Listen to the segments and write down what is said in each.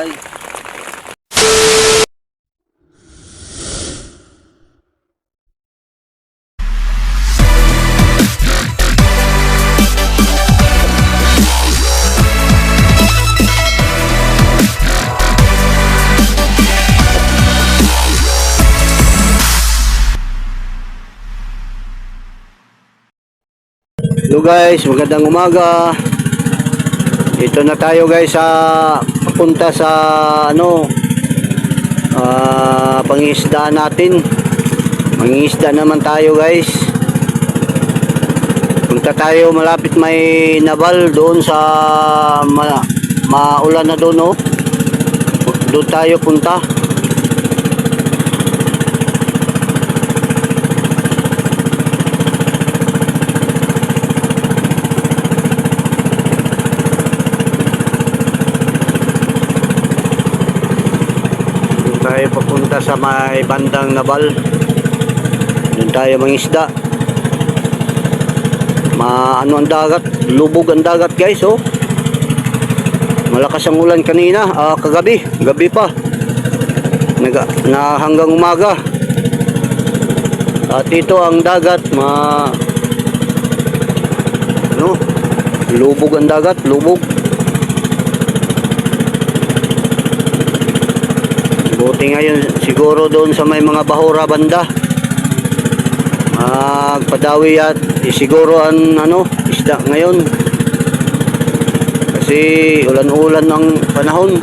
salay. Hello guys, magandang umaga. Ito na tayo guys sa papunta sa ano ah pangingisda natin. Mangingisda naman tayo guys. Punta tayo malapit may nabal doon sa ma, maulan na doon oh. Doon tayo punta. Doon tayo papunta sa may bandang nabal. Doon tayo mangisda. Maano ang dagat, lubog ang dagat guys oh. Malakas ang ulan kanina, ah, kagabi, gabi pa. Naga, na hanggang umaga. At ito ang dagat, ma ano? Lubog ang dagat, lubog. Buti ngayon siguro doon sa may mga bahura banda. Magpadawi at siguro ang ano, isda ngayon. Kasi ulan-ulan ang panahon.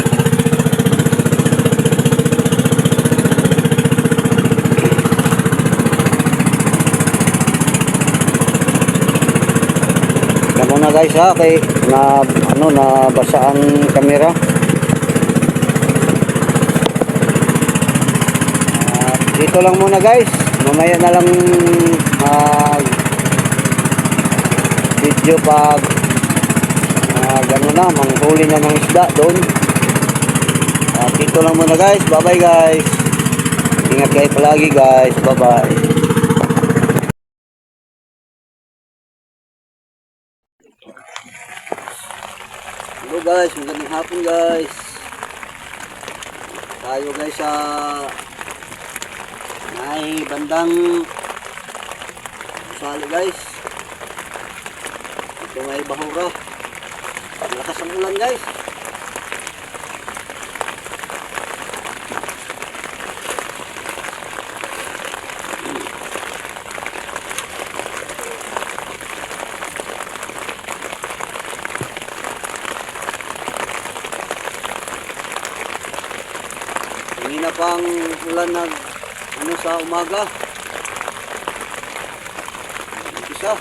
Na guys ha, kay na ano na basaan kamera. Dito lang muna guys. Mamaya na lang mag video pag uh, gano'n na, manghuli na ng isda doon. At dito lang muna guys. Bye bye guys. Ingat kayo palagi guys. Bye bye. Hello guys, magandang hapon guys. Tayo guys sa may bandang sali guys. Ito may bahura. Malakas ang ulan guys. Kanina pang ulan nag ano sa umaga. Isa.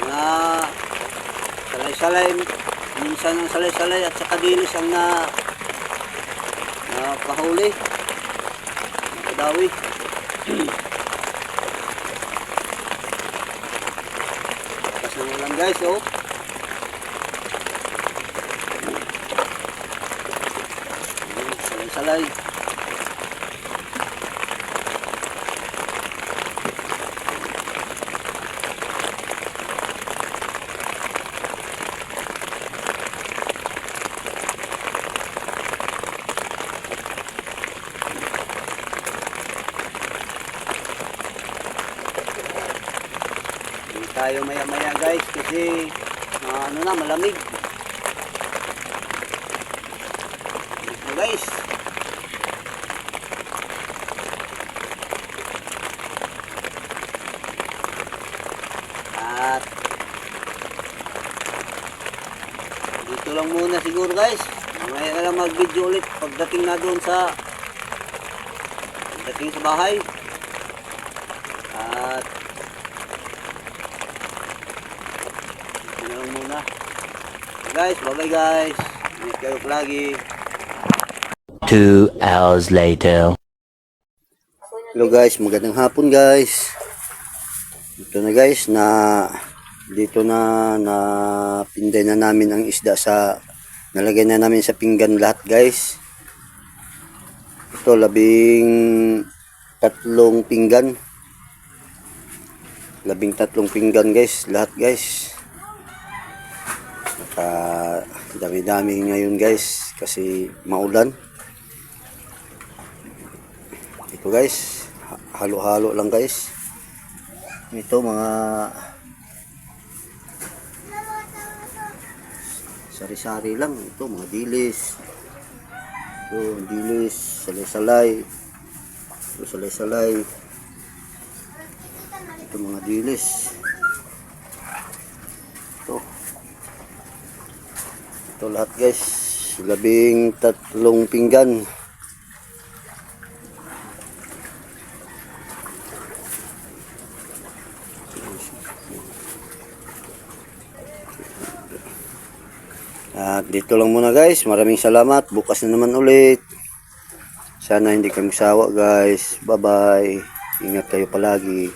Mga salay-salay, minsan ang salay-salay at saka dinis ang na na pahuli. Nakadawi. Lakas ng ulan guys, oh. Hindi tayo maya-maya guys kasi ah, ano na malamig. So guys. Muna siguro guys. Mamaya na lang mag-video ulit pagdating na doon sa pagdating sa bahay. At dito na lang muna. Guys, bye-bye guys. Ingat kayo palagi. Two hours later. Hello guys, magandang hapon guys. Ito na guys na dito na na pinday na namin ang isda sa nalagay na namin sa pinggan lahat guys. Ito labing tatlong pinggan. Labing tatlong pinggan guys, lahat guys. Ka dami-dami ngayon guys kasi maulan. Ito guys, ha- halo-halo lang guys. Ito mga sari-sari lang. Ito mga dilis. Ito dilis, salay-salay. Ito salay-salay. Ito mga dilis. Ito. Ito lahat guys. Labing tatlong pinggan. At dito lang muna guys. Maraming salamat. Bukas na naman ulit. Sana hindi kayo magsawa guys. Bye bye. Ingat kayo palagi.